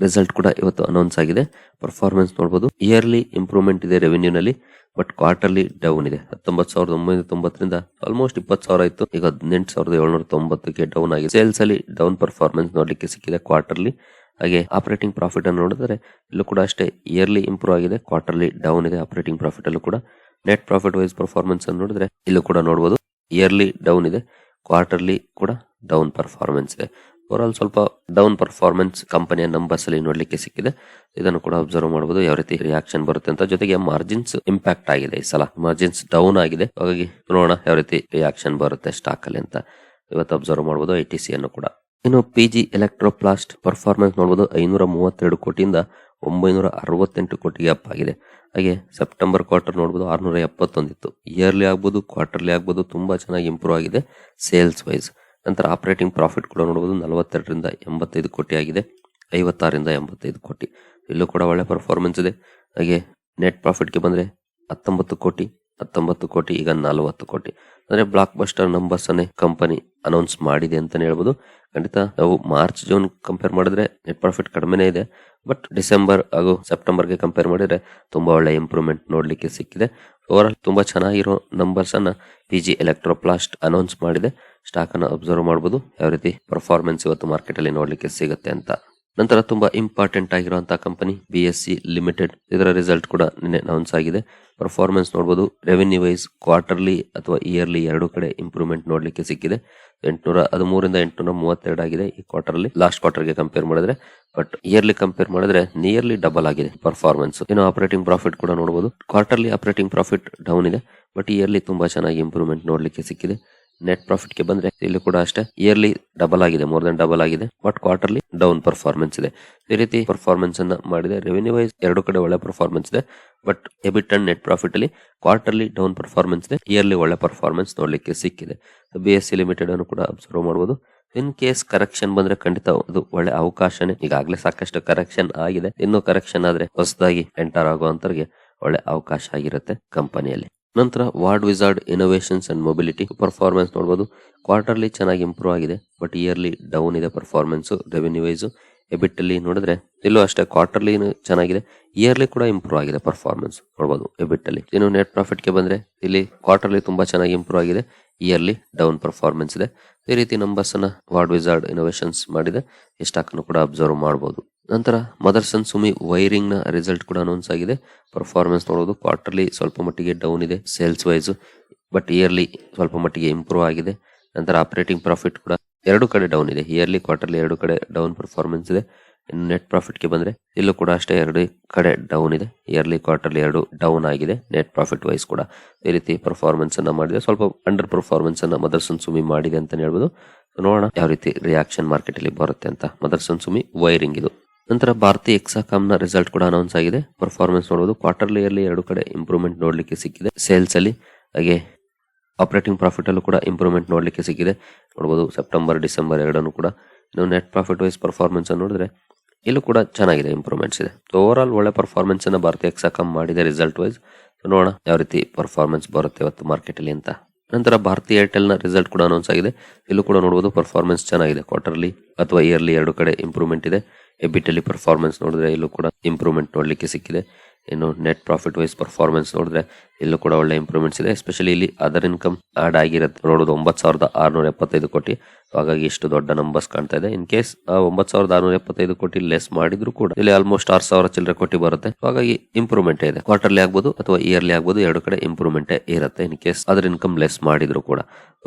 ರಿಸಲ್ಟ್ ಕೂಡ ಇವತ್ತು ಅನೌನ್ಸ್ ಆಗಿದೆ. ಪರ್ಫಾರ್ಮೆನ್ಸ್ ನೋಡಬಹುದು ಇಯರ್ಲಿ ಇಂಪ್ರೂವ್ಮೆಂಟ್ ಇದೆ ರೆವೆನ್ಯೂ ನಲ್ಲಿ ಬಟ್ ಕ್ವಾರ್ಟರ್ಲಿ ಡೌನ್ ಇದೆ. ಹತ್ತೊಂಬತ್ತು ಸಾವಿರದ ಒಂಬೈನೂರ ತೊಂಬತ್ತರಿಂದ ಆಲ್ಮೋಸ್ಟ್ ಇಪ್ಪತ್ತು ಸಾವಿರ ಇತ್ತು ಈಗ ಹದಿನೆಂಟು ಸಾವಿರದ ಏಳ್ನೂರ ತೊಂಬತ್ತಕ್ಕೆ ಡೌನ್ ಆಗಿದೆ. ಸೇಲ್ಸ್ ಅಲ್ಲಿ ಡೌನ್ ಪರ್ಫಾರ್ಮೆನ್ಸ್ ನೋಡ್ಲಿಕ್ಕೆ ಸಿಕ್ಕಿದೆ ಕ್ವಾರ್ಟರ್ಲಿ ಹಾಗೆ ಆಪರೇಟಿಂಗ್ ಪ್ರಾಫಿಟ್ ಅನ್ನು ನೋಡಿದ್ರೆ, ಇಲ್ಲೂ ಕೂಡ ಅಷ್ಟೇ ಇಯರ್ಲಿ ಇಂಪ್ರೂವ್ ಆಗಿದೆ ಕ್ವಾರ್ಟರ್ಲಿ ಡೌನ್ ಇದೆ ಆಪರೇಟಿಂಗ್ ಪ್ರಾಫಿಟ್ ಅಲ್ಲೂ ಕೂಡ. ನೆಟ್ ಪ್ರಾಫಿಟ್ ವೈಸ್ ಪರ್ಫಾರ್ಮೆನ್ಸ್ ಅನ್ನು ನೋಡಿದ್ರೆ, ಇಲ್ಲೂ ಕೂಡ ನೋಡಬಹುದು ಇಯರ್ಲಿ ಡೌನ್ ಇದೆ ಕ್ವಾರ್ಟರ್ಲಿ ಕೂಡ ಡೌನ್ ಪರ್ಫಾರ್ಮೆನ್ಸ್ ಇದೆ. ಓವರಾಲ್ ಸ್ವಲ್ಪ ಡೌನ್ ಪರ್ಫಾರ್ಮೆನ್ಸ್ ಕಂಪನಿಯ ನಂಬರ್ಸ್ ಅಲ್ಲಿ ನೋಡ್ಲಿಕ್ಕೆ ಸಿಕ್ಕಿದೆ. ಇದನ್ನು ಕೂಡ ಅಬ್ಸರ್ವ್ ಮಾಡಬಹುದು ಯಾವ ರೀತಿ ರಿಯಾಕ್ಷನ್ ಬರುತ್ತೆ ಅಂತ. ಜೊತೆಗೆ ಮಾರ್ಜಿನ್ಸ್ ಇಂಪ್ಯಾಕ್ಟ್ ಆಗಿದೆ ಈ ಸಲ. ಮಾರ್ಜಿನ್ಸ್ ಡೌನ್ ಆಗಿದೆ. ಹಾಗಾಗಿ ನೋಡೋಣ ಯಾವ ರೀತಿ ರಿಯಾಕ್ಷನ್ ಬರುತ್ತೆ ಸ್ಟಾಕ್ ಅಲ್ಲಿ ಅಂತ. ಇವತ್ತು ಅಬ್ಸರ್ವ್ ಮಾಡಬಹುದು ಐ ಅನ್ನು ಕೂಡ. ಇನ್ನು ಪಿ ಜಿ ಎಲೆಕ್ಟ್ರೋಪ್ಲಾಸ್ಟ್ ಪರ್ಫಾರ್ಮೆನ್ಸ್ ನೋಡಬಹುದು ಐನೂರ ಮೂವತ್ತೆರಡು ಕೋಟಿಯಿಂದ ಒಂಬೈನೂರ ಅರವತ್ತೆಂಟು ಕೋಟಿಗೆ ಅಪ್ ಆಗಿದೆ. ಹಾಗೆ ಸೆಪ್ಟೆಂಬರ್ ಕ್ವಾರ್ಟರ್ ನೋಡಬಹುದು ಆರ್ನೂರ ಎಪ್ಪತ್ತೊಂದಿತ್ತು ಇಯರ್ಲಿ ಆಗ್ಬೋದು ಕ್ವಾರ್ಟರ್ಲಿ ಆಗ್ಬೋದು, ತುಂಬಾ ಚೆನ್ನಾಗಿ ಇಂಪ್ರೂವ್ ಆಗಿದೆ ಸೇಲ್ಸ್ ವೈಸ್ ನಂತರ ಆಪರೇಟಿಂಗ್ ಪ್ರಾಫಿಟ್ ಕೂಡ ನೋಡಬಹುದು ನಲವತ್ತೆರಡರಿಂದ ಎಂಬತ್ತೈದು ಕೋಟಿ ಆಗಿದೆ. ಐವತ್ತಾರರಿಂದ ಎಂಬತ್ತೈದು ಕೋಟಿ. ಇಲ್ಲೂ ಕೂಡ ಒಳ್ಳೆ ಪರ್ಫಾರ್ಮೆನ್ಸ್ ಇದೆ. ಹಾಗೆ ನೆಟ್ ಪ್ರಾಫಿಟ್ಗೆ ಬಂದರೆ ಹತ್ತೊಂಬತ್ತು ಕೋಟಿ ಹತ್ತೊಂಬತ್ತು ಕೋಟಿ, ಈಗ ನಲವತ್ತು ಕೋಟಿ. ಅಂದ್ರೆ ಬ್ಲಾಕ್ ಬಸ್ಟರ್ ನಂಬರ್ಸ್ ಅನ್ನೇ ಕಂಪನಿ ಅನೌನ್ಸ್ ಮಾಡಿದೆ ಅಂತಲೇ ಹೇಳ್ಬೋದು. ಖಂಡಿತ ನಾವು ಮಾರ್ಚ್, ಜೂನ್ ಕಂಪೇರ್ ಮಾಡಿದ್ರೆ ನೆಟ್ ಪ್ರಾಫಿಟ್ ಕಡಿಮೆನೇ ಇದೆ. ಬಟ್ ಡಿಸೆಂಬರ್ ಹಾಗೂ ಸೆಪ್ಟೆಂಬರ್ಗೆ ಕಂಪೇರ್ ಮಾಡಿದ್ರೆ ತುಂಬಾ ಒಳ್ಳೆ ಇಂಪ್ರೂವ್ಮೆಂಟ್ ನೋಡಲಿಕ್ಕೆ ಸಿಕ್ಕಿದೆ. ಓವರ್ ತುಂಬಾ ಚೆನ್ನಾಗಿರೋ ನಂಬರ್ಸ್ ಅನ್ನ ಪಿ ಜಿ ಎಲೆಕ್ಟ್ರೋಪ್ಲಾಸ್ಟ್ ಅನೌನ್ಸ್ ಮಾಡಿದೆ. ಸ್ಟಾಕ್ ಅನ್ನ ಅಬ್ಸರ್ವ್ ಮಾಡಬಹುದು ಯಾವ ರೀತಿ ಪರ್ಫಾರ್ಮೆನ್ಸ್ ಇವತ್ತು ಮಾರ್ಕೆಟ್ ಅಲ್ಲಿ ನೋಡ್ಲಿಕ್ಕೆ ಸಿಗುತ್ತೆ ಅಂತ. ನಂತರ ತುಂಬಾ ಇಂಪಾರ್ಟೆಂಟ್ ಆಗಿರುವಂತಹ company B S C limited ಇದರ ರಿಸಲ್ಟ್ ಕೂಡ ನಿನ್ನೆ ಅನೌನ್ಸ್ ಆಗಿದೆ. ಪರ್ಫಾರ್ಮೆನ್ಸ್ ನೋಡಬಹುದು ರೆವೆನ್ಯೂ ವೈಸ್ ಕ್ವಾರ್ಟರ್ಲಿ ಅಥವಾ ಇಯರ್ಲಿ ಎರಡು ಕಡೆ ಇಂಪ್ರೂವ್ಮೆಂಟ್ ನೋಡ್ಲಿಕ್ಕೆ ಸಿಕ್ಕಿದೆ. ಎಂಟುನೂರ ಹದಿಮೂರಿಂದ ಎಂಟುನೂರ ಮೂವತ್ತೆರಡು ಆಗಿದೆ ಈ ಕ್ವಾರ್ಟರ್ ಅಲ್ಲಿ ಲಾಸ್ಟ್ ಕ್ವಾರ್ಟರ್ಗೆ ಕಂಪೇರ್ ಮಾಡಿದ್ರೆ ಬಟ್ ಇಯರ್ಲಿ ಕಂಪೇರ್ ಮಾಡಿದ್ರೆ ನಿಯರ್ಲಿ ಡಬಲ್ ಆಗಿದೆ ಪರ್ಫಾರ್ಮೆನ್ಸ್ ಇನ್ನು ಆಪರೇಟಿಂಗ್ ಪ್ರಾಫಿಟ್ ಕೂಡ ನೋಡಬಹುದು ಕ್ವಾರ್ಟರ್ಲಿ ಆಪರೇಟಿಂಗ್ ಪ್ರಾಫಿಟ್ ಡೌನ್ ಇದೆ ಬಟ್ ಇಯರ್ಲಿ ತುಂಬಾ ಚೆನ್ನಾಗಿ ಇಂಪ್ರೂವ್ಮೆಂಟ್ ನೋಡ್ಲಿಕ್ಕೆ ಸಿಕ್ಕಿದೆ. ನೆಟ್ ಪ್ರಾಫಿಟ್ಗೆ ಬಂದ್ರೆ ಇಲ್ಲಿ ಕೂಡ ಅಷ್ಟೇ ಇಯರ್ಲಿ ಡಬಲ್ ಆಗಿದೆ ಮೋರ್ ದನ್ ಡಬಲ್ ಆಗಿದೆ ಬಟ್ ಕ್ವಾರ್ಟರ್ಲಿ ಡೌನ್ ಪರ್ಫಾರ್ಮೆನ್ಸ್ ಇದೆ. ಈ ರೀತಿ ಪರ್ಫಾರ್ಮೆನ್ಸ್ ಅನ್ನ ಮಾಡಿದೆ ರೆವೆನ್ಯೂ ವೈಸ್ ಎರಡು ಕಡೆ ಒಳ್ಳೆ ಪರ್ಫಾರ್ಮೆನ್ಸ್ ಇದೆ but EBIT and net profit ಅಲ್ಲಿ ಕ್ವಾರ್ಟರ್ಲಿ ಡೌನ್ ಪರ್ಫಾರ್ಮೆನ್ಸ್ ಇದೆ ಇಯರ್ಲಿ ಒಳ್ಳೆ ಪರ್ಫಾರ್ಮೆನ್ಸ್ ನೋಡ್ಲಿಕ್ಕೆ ಸಿಕ್ಕಿದೆ. ಬಿ ಎಸ್ ಸಿ ಲಿಮಿಟೆಡ್ ಅನ್ನು ಕೂಡ ಅಬ್ಸರ್ವ್ ಮಾಡಬಹುದು ಇನ್ ಕೇಸ್ ಕರೆಕ್ಷನ್ ಬಂದ್ರೆ ಖಂಡಿತ ಅದು ಒಳ್ಳೆ ಅವಕಾಶನೇ. ಈಗಾಗಲೇ ಸಾಕಷ್ಟು ಕರೆಕ್ಷನ್ ಆಗಿದೆ. ಇನ್ನು ಕರೆಕ್ಷನ್ ಆದ್ರೆ ಹೊಸದಾಗಿ ಎಂಟರ್ ಆಗುವಂತವ್ರಿಗೆ ಒಳ್ಳೆ ಅವಕಾಶ ಆಗಿರುತ್ತೆ ಕಂಪನಿಯಲ್ಲಿ ನಂತರ ward wizard innovations and mobility performance ನೋಡಬಹುದು ಕ್ವಾರ್ಟರ್ಲಿ ಚೆನ್ನಾಗಿ ಇಂಪ್ರೂವ್ ಆಗಿದೆ ಬಟ್ ಇಯರ್ಲಿ ಡೌನ್ ಇದೆ ಪರ್ಫಾರ್ಮೆನ್ಸ್ ರೆವೆನ್ಯೂ ವೈಸ್ ಎಬಿಟ್ ಅಲ್ಲಿ ನೋಡಿದ್ರೆ, ಇಲ್ಲೂ ಅಷ್ಟೇ ಕ್ವಾರ್ಟರ್ಲಿ ಚೆನ್ನಾಗಿದೆ. ಇಯರ್ಲಿ ಕೂಡ ಇಂಪ್ರೂವ್ ಆಗಿದೆ ಪರ್ಫಾರ್ಮೆನ್ಸ್ ನೋಡಬಹುದು ಎಬಿಟ್ ಅಲ್ಲಿ ಇನ್ನು ನೆಟ್ ಪ್ರಾಫಿಟ್ಗೆ ಬಂದ್ರೆ, ಇಲ್ಲಿ ಕ್ವಾರ್ಟರ್ಲಿ ತುಂಬಾ ಚೆನ್ನಾಗಿ ಇಂಪ್ರೂವ್ ಆಗಿದೆ. ಇಯರ್ಲಿ ಡೌನ್ ಪರ್ಫಾರ್ಮೆನ್ಸ್ ಇದೆ. ಈ ರೀತಿ ನಂಬರ್ಸ್ ಅನ್ನ ವಾರ್ಡ್ ವಿಸಾರ್ಡ್ ಇನೋವೇಷನ್ಸ್ ಮಾಡಿದೆ. ಈ ಸ್ಟಾಕ್ ಕೂಡ ಅಬ್ಸರ್ವ್ ಮಾಡಬಹುದು ನಂತರ ಮದರ್ಸನ್ ಸುಮಿ ವೈರಿಂಗ್ನ ರಿಸಲ್ಟ್ ಕೂಡ ಅನೌನ್ಸ್ ಆಗಿದೆ. ಪರ್ಫಾರ್ಮೆನ್ಸ್ ನೋಡೋದು ಕ್ವಾರ್ಟರ್ಲಿ ಸ್ವಲ್ಪ ಮಟ್ಟಿಗೆ ಡೌನ್ ಇದೆ ಸೇಲ್ಸ್ ವೈಸ್ ಬಟ್ ಇಯರ್ಲಿ ಸ್ವಲ್ಪ ಮಟ್ಟಿಗೆ ಇಂಪ್ರೂವ್ ಆಗಿದೆ. ನಂತರ ಆಪರೇಟಿಂಗ್ ಪ್ರಾಫಿಟ್ ಕೂಡ ಎರಡು ಕಡೆ ಡೌನ್ ಇದೆ. ಇಯರ್ಲಿ ಕ್ವಾರ್ಟರ್ಲಿ ಎರಡು ಕಡೆ ಡೌನ್ ಪರ್ಫಾರ್ಮೆನ್ಸ್ ಇದೆ. ಇನ್ನು ನೆಟ್ ಪ್ರಾಫಿಟ್ಗೆ ಬಂದ್ರೆ ಇಲ್ಲೂ ಕೂಡ ಅಷ್ಟೇ ಎರಡು ಕಡೆ ಡೌನ್ ಇದೆ. ಇಯರ್ಲಿ ಕ್ವಾರ್ಟರ್ಲಿ ಎರಡು ಡೌನ್ ಆಗಿದೆ ನೆಟ್ ಪ್ರಾಫಿಟ್ ವೈಸ್ ಕೂಡ. ಈ ರೀತಿ ಪರ್ಫಾರ್ಮೆನ್ಸ್ ಅನ್ನ ಮಾಡಿದೆ. ಸ್ವಲ್ಪ ಅಂಡರ್ ಪರ್ಫಾರ್ಮೆನ್ಸ್ ಅನ್ನ ಮದರ್ಸನ್ ಸುಮಿ ಮಾಡಿದೆ ಅಂತ ಹೇಳ್ಬೋದು. ನೋಡೋಣ ಯಾವ ರೀತಿ ರಿಯಾಕ್ಷನ್ ಮಾರ್ಕೆಟ್ ಅಲ್ಲಿ ಬರುತ್ತೆ ಅಂತ. ಮದರ್ಸನ್ ಸುಮಿ ವೈರಿಂಗ್ ಇದು. ನಂತರ ಭಾರತಿ ಎಕ್ಸಾಕಾಮ್ನ ರಿಸಲ್ಟ್ ಕೂಡ ಅನೌನ್ಸ್ ಆಗಿದೆ. ಪರ್ಫಾರ್ಮೆನ್ಸ್ ನೋಡಬಹುದು ಕ್ವಾರ್ಟರ್ಲಿ ಇಯರ್ಲಿ ಎರಡು ಕಡೆ ಇಂಪ್ರೂವ್ಮೆಂಟ್ ನೋಡಲಿಕ್ಕೆ ಸಿಕ್ಕಿದೆ. ಸೇಲ್ಸ್ ಅಲ್ಲಿ ಹಾಗೆ ಆಪರೇಟಿಂಗ್ ಪ್ರಾಫಿಟ್ ಅಲ್ಲೂ ಕೂಡ ಇಂಪ್ರೂವ್ಮೆಂಟ್ ನೋಡಲಿಕ್ಕೆ ಸಿಕ್ಕಿದೆ. ನೋಡಬಹುದು ಸೆಪ್ಟೆಂಬರ್ ಡಿಸೆಂಬರ್ ಎರಡನ್ನು ಕೂಡ. ಇನ್ನು ನೆಟ್ ಪ್ರಾಫಿಟ್ ವೈಸ್ ಪರ್ಫಾರ್ಮೆನ್ಸ್ ಅನ್ನು ನೋಡಿದ್ರೆ ಇಲ್ಲೂ ಕೂಡ ಚೆನ್ನಾಗಿದೆ ಇಂಪ್ರೂವ್ಮೆಂಟ್ಸ್ ಇದೆ. ಓವರ್ ಆಲ್ ಒಳ್ಳೆ ಪರ್ಫಾರ್ಮೆನ್ಸ್ ಅನ್ನ ಭಾರತೀಯ ಎಕ್ಸಾಕಾಮ್ ಮಾಡಿದೆ ರಿಸಲ್ಟ್ ವೈಸ್ ನೋಡೋಣ ಯಾವ ರೀತಿ ಪರ್ಫಾರ್ಮೆನ್ಸ್ ಬರುತ್ತೆ ಇವತ್ತು ಮಾರ್ಕೆಟ್ ಅಲ್ಲಿ ಅಂತ. ನಂತರ ಭಾರತೀಯ ಏರ್ಟೆಲ್ನ ರಿಸಲ್ಟ್ ಕೂಡ ಅನೌನ್ಸ್ ಆಗಿದೆ. ಇಲ್ಲೂ ಕೂಡ ನೋಡಬಹುದು ಪರ್ಫಾರ್ಮೆನ್ಸ್ ಚೆನ್ನಾಗಿದೆ. ಕ್ವಾರ್ಟರ್ಲಿ ಅಥವಾ ಇಯರ್ಲಿ ಎರಡು ಕಡೆ ಇಂಪ್ರೂವ್ಮೆಂಟ್ ಇದೆ. ಎಬಿಟ್ ಅಲ್ಲಿ ಪರ್ಫಾರ್ಮೆನ್ಸ್ ನೋಡಿದ್ರೆ ಇಲ್ಲೂ ಕೂಡ ಇಂಪ್ರೂವ್ಮೆಂಟ್ ನೋಡ್ಲಿಕ್ಕೆ ಸಿಕ್ಕಿದೆ. ಇನ್ನು ನೆಟ್ ಪ್ರಾಫಿಟ್ ವೈಸ್ ಪರ್ಫಾರ್ಮೆನ್ಸ್ ನೋಡಿದ್ರೆ ಇಲ್ಲೂ ಕೂಡ ಒಳ್ಳೆ ಇಂಪ್ರೂವ್ಮೆಂಟ್ಸ್ ಇದೆ. ಎಸ್ಪೆಷಲಿ ಇಲ್ಲಿ ಅದರ್ ಇನ್ಕಮ್ ಆಡ್ ಆಗಿರುತ್ತೆ ನೋಡೋದು ಒಂಬತ್ತು ಸಾವಿರದ ಆರುನೂರ ಎಪ್ಪತ್ತೈದು ಕೋಟಿ. ಹಾಗಾಗಿ ಇಷ್ಟು ದೊಡ್ಡ ನಂಬರ್ಸ್ ಕಾಣ್ತಾ ಇದೆ. ಇನ್ ಕೇಸ್ ಒಂಬತ್ತು ಸಾವಿರದ ಆರುನೂರ ಎಪ್ಪತ್ತೈದು ಕೋಟಿ ಲೆಸ್ ಮಾಡಿದ್ರು ಕೂಡ ಇಲ್ಲಿ ಆಲ್ಮೋಸ್ಟ್ ಆರು ಸಾವಿರ ಚಿಲ್ಲರೆ ಕೋಟಿ ಬರುತ್ತೆ. ಹಾಗಾಗಿ ಇಂಪ್ರೂವ್ಮೆಂಟ್ ಇದೆ. ಕ್ವಾರ್ಟರ್ಲಿ ಆಗ್ಬೋದು ಅಥವಾ ಇಯರ್ಲಿ ಆಗ್ಬೋದು, ಎರಡು ಕಡೆ ಇಂಪ್ರೂವ್ಮೆಂಟ್ ಇರುತ್ತೆ. ಇನ್ ಕೇಸ್ ಅದರ ಇನ್ಕಮ್ ಲೆಸ್ ಮಾಡಿದ್ರು ಕೂಡ.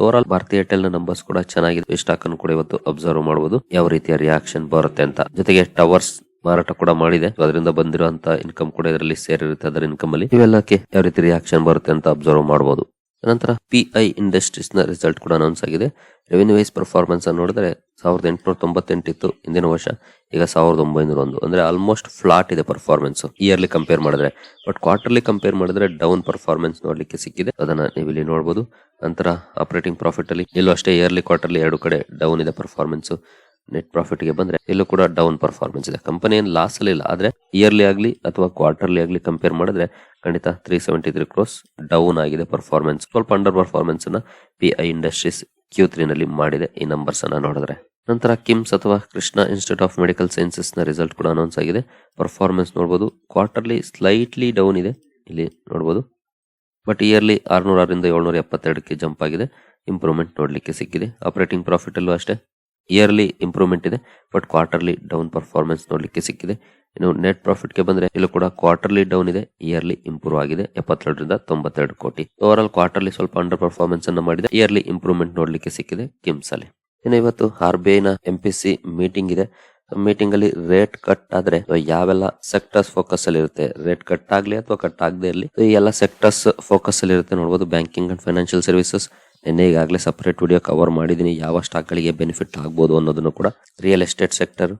ಓವರ್ ಆಲ್ ಭಾರತೀಯ ಏರ್ಟೆಲ್ನ ನಂಬರ್ಸ್ ಕೂಡ ಚೆನ್ನಾಗಿದೆ. ಸ್ಟಾಕ್ ಅನ್ನು ಕೂಡ ಇವತ್ತು ಅಬ್ಸರ್ವ್ ಮಾಡಬಹುದು ಯಾವ ರೀತಿಯ ರಿಯಾಕ್ಷನ್ ಬರುತ್ತೆ ಅಂತ. ಜೊತೆಗೆ ಟವರ್ಸ್ ಮಾರಾಟ ಕೂಡ ಮಾಡಿದೆ. ಅದರಿಂದ ಬಂದಿರುವಂತ ಇನ್ಕಮ್ ಕೂಡ ಇದರಲ್ಲಿ ಸೇರಿರುತ್ತೆ. ಅದರ ಇನ್ಕಮ್ ಅಲ್ಲಿ ಇವೆಲ್ಲಕ್ಕೆ ಯಾವ ರೀತಿ ರಿಯಾಕ್ಷನ್ ಬರುತ್ತೆ ಅಂತ ಅಬ್ಸರ್ವ್ ಮಾಡಬಹುದು ನಂತರ ಪಿ ಐ ಇಂಡಸ್ಟ್ರೀಸ್ನ ರಿಸಲ್ಟ್ ಕೂಡ ಅನೌನ್ಸ್ ಆಗಿದೆ. ರೆವೆನ್ಯೂ ವೈಸ್ ಪರ್ಫಾರ್ಮೆನ್ಸ್ ಅನ್ನು ನೋಡಿದ್ರೆ ಸಾವಿರದ ಎಂಟುನೂರ ತೊಂಬತ್ತೆಂಟಿತ್ತು ಹಿಂದಿನ ವರ್ಷ. ಈಗ ಸಾವಿರದ ಒಂಬೈನೂರ ಒಂದು. ಅಂದ್ರೆ ಆಲ್ಮೋಸ್ಟ್ ಫ್ಲಾಟ್ ಇದೆ ಪರ್ಫಾರ್ಮೆನ್ಸ್ ಇಯರ್ಲಿ ಕಂಪೇರ್ ಮಾಡಿದ್ರೆ. ಬಟ್ ಕ್ವಾರ್ಟರ್ಲಿ ಕಂಪೇರ್ ಮಾಡಿದ್ರೆ ಡೌನ್ ಪರ್ಫಾರ್ಮೆನ್ಸ್ ನೋಡ್ಲಿಕ್ಕೆ ಸಿಕ್ಕಿದೆ. ಅದನ್ನ ನೀವು ಇಲ್ಲಿ ನೋಡಬಹುದು ನಂತರ ಆಪರೇಟಿಂಗ್ ಪ್ರಾಫಿಟ್ ಅಲ್ಲಿ ಇಲ್ಲೂ ಅಷ್ಟೇ ಇಯರ್ಲಿ ಕ್ವಾರ್ಟರ್ಲಿ ಎರಡು ಕಡೆ ಡೌನ್ ಇದೆ ಪರ್ಫಾರ್ಮೆನ್ಸ್ ನೆಟ್ ಪ್ರಾಫಿಟ್ಗೆ ಬಂದ್ರೆ ಇಲ್ಲೂ ಕೂಡ ಡೌನ್ ಪರ್ಫಾರ್ಮೆನ್ಸ್ ಇದೆ. ಕಂಪನಿ ಏನ್ ಲಾಸ್ ಅಲ್ಲಿ ಇಲ್ಲ, ಆದ್ರೆ ಇಯರ್ಲಿ ಆಗ್ಲಿ ಅಥವಾ ಕ್ವಾರ್ಟರ್ಲಿ ಆಗ್ಲಿ ಕಂಪೇರ್ ಮಾಡಿದ್ರೆ ಖಂಡಿತ three seventy three crores down ಆಗಿದೆ ಪರ್ಫಾರ್ಮೆನ್ಸ್ ಸ್ವಲ್ಪ ಅಂಡರ್ ಪರ್ಫಾರ್ಮೆನ್ಸ್ ಅನ್ನ P I industries Q three ನಲ್ಲಿ ಮಾಡಿದೆ ಈ ನಂಬರ್ಸ್ ಅನ್ನ ನೋಡಿದ್ರೆ. ನಂತರ ಕಿಮ್ಸ್ ಅಥವಾ ಕೃಷ್ಣ ಇನ್ಸ್ಟಿಟ್ಯೂಟ್ ಆಫ್ ಮೆಡಿಕಲ್ ಸೈನ್ಸಸ್ನ ರಿಸಲ್ಟ್ ಕೂಡ ಅನೌನ್ಸ್ ಆಗಿದೆ. ಪರ್ಫಾರ್ಮೆನ್ಸ್ ನೋಡಬಹುದು ಕ್ವಾರ್ಟರ್ಲಿ ಸ್ಲೈಟ್ಲಿ ಡೌನ್ ಇದೆ. ಇಲ್ಲಿ ನೋಡಬಹುದು ಬಟ್ ಇಯರ್ಲಿ ಆರ್ನೂರ ಆರರಿಂದ ಏಳ್ನೂರ ಎಪ್ಪತ್ತೆರಡಕ್ಕೆ ಜಂಪ್ ಆಗಿದೆ. ಇಂಪ್ರೂವ್ಮೆಂಟ್ ನೋಡ್ಲಿಕ್ಕೆ ಸಿಕ್ಕಿದೆ. ಆಪರೇಟಿಂಗ್ ಪ್ರಾಫಿಟ್ ಅಲ್ಲೂ ಅಷ್ಟೇ. ಇಯರ್ಲಿ ಇಂಪ್ರೂವ್ಮೆಂಟ್ ಇದೆ ಬಟ್ ಕ್ವಾರ್ಟರ್ಲಿ ಡೌನ್ ಪರ್ಫಾರ್ಮೆನ್ಸ್ ನೋಡಲಿಕ್ಕೆ ಸಿಕ್ಕಿದೆ. ಇನ್ನು ನೆಟ್ ಪ್ರಾಫಿಟ್ಗೆ ಬಂದ್ರೆ ಇಲ್ಲೂ ಕೂಡ ಕ್ವಾರ್ಟರ್ಲಿ ಡೌನ್ ಇದೆ ಇಯರ್ಲಿ ಇಂಪ್ರೂವ್ ಆಗಿದೆ, ಎಪ್ಪತ್ತೆರಡರಿಂದ ತೊಂಬತ್ತೆರಡು ಕೋಟಿ. ಓವರ್ ಆಲ್ ಕ್ವಾರ್ಟರ್ಲಿ ಸ್ವಲ್ಪ ಅಂಡರ್ ಪರ್ಫಾರ್ಮೆನ್ಸ್ ಅನ್ನು ಮಾಡಿದೆ ಇಯರ್ಲಿ ಇಂಪ್ರೂವ್ಮೆಂಟ್ ನೋಡಲಿಕ್ಕೆ ಸಿಕ್ಕಿದೆ ಕಿಮ್ಸ್ ಅಲ್ಲಿ ಇನ್ನು ಇವತ್ತು ಆರ್ನ ಎಂ ಪಿ ಸಿ ಮೀಟಿಂಗ್ ಇದೆ. ಮೀಟಿಂಗ್ ಅಲ್ಲಿ ರೇಟ್ ಕಟ್ ಆದ್ರೆ ಯಾವೆಲ್ಲ ಸೆಕ್ಟರ್ಸ್ ಫೋಕಸ್ ಅಲ್ಲಿ ಇರುತ್ತೆ? ರೇಟ್ ಕಟ್ ಆಗ್ಲಿ ಅಥವಾ ಕಟ್ ಆಗದೆ ಇರಲಿ, ಈ ಎಲ್ಲ ಸೆಕ್ಟರ್ಸ್ ಫೋಕಸ್ ಅಲ್ಲಿ ಇರುತ್ತೆ ನೋಡಬಹುದು ಬ್ಯಾಂಕಿಂಗ್ ಅಂಡ್ ಫೈನಾನ್ಷಿಯಲ್ ಸರ್ವಿಸಸ್ ನಿನ್ನೆ ಈಗಾಗಲೇ ಸಪರೇಟ್ ವಿಡಿಯೋ ಕವರ್ ಮಾಡಿದ್ದೀನಿ. ಯಾವ ಸ್ಟಾಕ್ ಗಳಿಗೆ ಬೆನಿಫಿಟ್ ಆಗ್ಬೋದು ಅನ್ನೋದನ್ನು ಕೂಡ real estate sector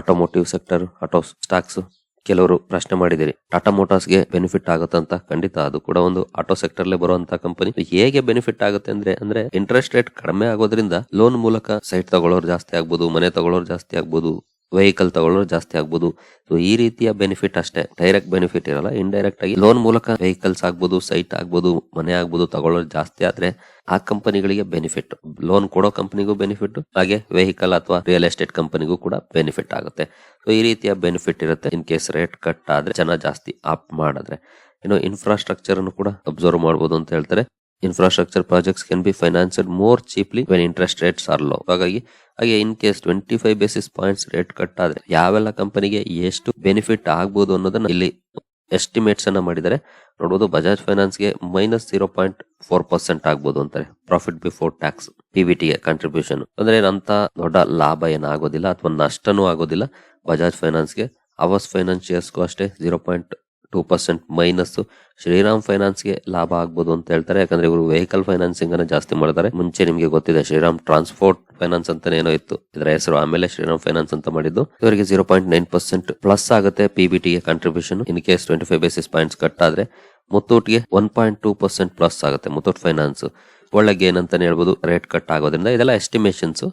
automotive sector auto stocks ಕೆಲವರು ಪ್ರಶ್ನೆ ಮಾಡಿದಿರಿ ಟಾಟಾ ಮೋಟಾರ್ಸ್ಗೆ ಬೆನಿಫಿಟ್ ಆಗುತ್ತೆ ಅಂತ? ಖಂಡಿತ ಅದು ಕೂಡ ಒಂದು ಆಟೋ ಸೆಕ್ಟರ್ ಬರುವಂತ ಕಂಪನಿ ಹೇಗೆ ಬೆನಿಫಿಟ್ ಆಗುತ್ತೆ ಅಂದ್ರೆ ಅಂದ್ರೆ ಇಂಟ್ರೆಸ್ಟ್ ರೇಟ್ ಕಡಿಮೆ ಆಗೋದ್ರಿಂದ ಲೋನ್ ಮೂಲಕ ಸೈಟ್ ತಗೊಳ್ಳೋರು ಜಾಸ್ತಿ ಆಗ್ಬೋದು, ಮನೆ ತಗೊಳ್ಳೋರು ಜಾಸ್ತಿ ಆಗ್ಬೋದು ವೆಹಿಕಲ್ ತಗೊಳ್ಳೋರು ಜಾಸ್ತಿ ಆಗ್ಬೋದು. ಸೊ ಈ ರೀತಿಯ ಬೆನಿಫಿಟ್ ಅಷ್ಟೇ. ಡೈರೆಕ್ಟ್ ಬೆನಿಫಿಟ್ ಇರಲ್ಲ. ಇಂಡೈರೆಕ್ಟ್ ಆಗಿ ಲೋನ್ ಮೂಲಕ ವೆಹಿಕಲ್ಸ್ ಆಗ್ಬೋದು ಸೈಟ್ ಆಗ್ಬೋದು, ಮನೆ ಆಗ್ಬೋದು ತಗೊಳ್ಳೋರು ಜಾಸ್ತಿ ಆದ್ರೆ ಆ ಕಂಪನಿಗಳಿಗೆ ಬೆನಿಫಿಟ್ ಲೋನ್ ಕೊಡೋ ಕಂಪನಿಗೂ ಬೆನಿಫಿಟ್ ಹಾಗೆ ವೆಹಿಕಲ್ ಅಥವಾ ರಿಯಲ್ ಎಸ್ಟೇಟ್ ಕಂಪನಿಗೂ ಕೂಡ ಬೆನಿಫಿಟ್ ಆಗುತ್ತೆ. ಸೊ ಈ ರೀತಿಯ ಬೆನಿಫಿಟ್ ಇರುತ್ತೆ. ಇನ್ ಕೇಸ್ ರೇಟ್ ಕಟ್ ಆದ್ರೆ ಜನ ಜಾಸ್ತಿ ಆಪ್ ಮಾಡಿದ್ರೆ. ಇನ್ನು ಇನ್ಫ್ರಾಸ್ಟ್ರಕ್ಚರ್ ಅನ್ನು ಕೂಡ ಅಬ್ಸರ್ವ್ ಮಾಡಬಹುದು ಅಂತ ಹೇಳ್ತಾರೆ. Infrastructure projects can be financed more cheaply when interest rates are low ಹಾಗಾಗಿ, ಹಾಗೆ in case twenty five basis points rate cut ಆದ್ರೆ ಯಾವೆಲ್ಲ ಕಂಪನಿಗೆ ಎಷ್ಟು ಬೆನಿಫಿಟ್ ಆಗ್ಬೋದು ಅನ್ನೋದನ್ನ ಇಲ್ಲಿ ಎಸ್ಟಿಮೇಟ್ಸ್ ಅನ್ನ ಮಾಡಿದ್ದಾರೆ ನೋಡಬಹುದು Bajaj ಫೈನಾನ್ಸ್ಗೆ minus zero point four percent ಆಗ್ಬೋದು ಅಂತಾರೆ. ಪ್ರಾಫಿಟ್ ಬಿಫೋರ್ ಟ್ಯಾಕ್ಸ್ ಪಿವಿಟಿ ಗೆ ಕಾಂಟ್ರಿಬ್ಯೂಷನ್ ಅಂದ್ರೆ ಏನಂತ ದೊಡ್ಡ ಲಾಭ ಏನಾಗೋದಿಲ್ಲ ಅಥವಾ ನಷ್ಟನೂ ಆಗೋದಿಲ್ಲ. ಬಜಾಜ್ ಫೈನಾನ್ಸ್ಗೆ ಅವಸ್ ಫೈನಾನ್ಸಿಯರ್ಸ್ಗೂ ಅಷ್ಟೇ zero point two percent minus Shriram ಫೈನಾನ್ಸ್ಗೆ ಲಾಭ ಆಗ್ಬೋದು ಅಂತ ಹೇಳ್ತಾರೆ. ಯಾಕಂದ್ರೆ ಇವರು ವೆಹಿಕಲ್ ಫೈನಾನ್ಸಿಂಗ್ ಅನ್ನ ಜಾಸ್ತಿ ಮಾಡ್ತಾರೆ. ಮುಂಚೆ ನಿಮಗೆ ಗೊತ್ತಿದೆ, ಶ್ರೀರಾಮ್ ಟ್ರಾನ್ಸ್ಪೋರ್ಟ್ ಫೈನಾನ್ಸ್ ಅಂತ ಏನೋ ಇತ್ತು. ಇದರ ಹೆಸರು ಆಮೇಲೆ ಶ್ರೀರಾಮ್ ಫೈನಾನ್ಸ್ ಅಂತ ಮಾಡಿದ್ದು. ಇವರಿಗೆ zero point nine percent plus ಆಗುತ್ತೆ ಪಿಬಿಟಿ ಗೆ contribution in case twenty five basis points cut ಆದ್ರೆ ಮುತ್ತೂಟ್ಗೆ one point two percent plus ಆಗುತ್ತೆ ಮುತ್ತೂಟ್ ಫೈನಾನ್ಸ್ ಒಳ್ಳೆ ಗೇನ್ ಅಂತಾನೆ ಹೇಳ್ಬೋದು ರೇಟ್ ಕಟ್ ಆಗೋದ್ರಿಂದ. ಇದೆಲ್ಲ estimations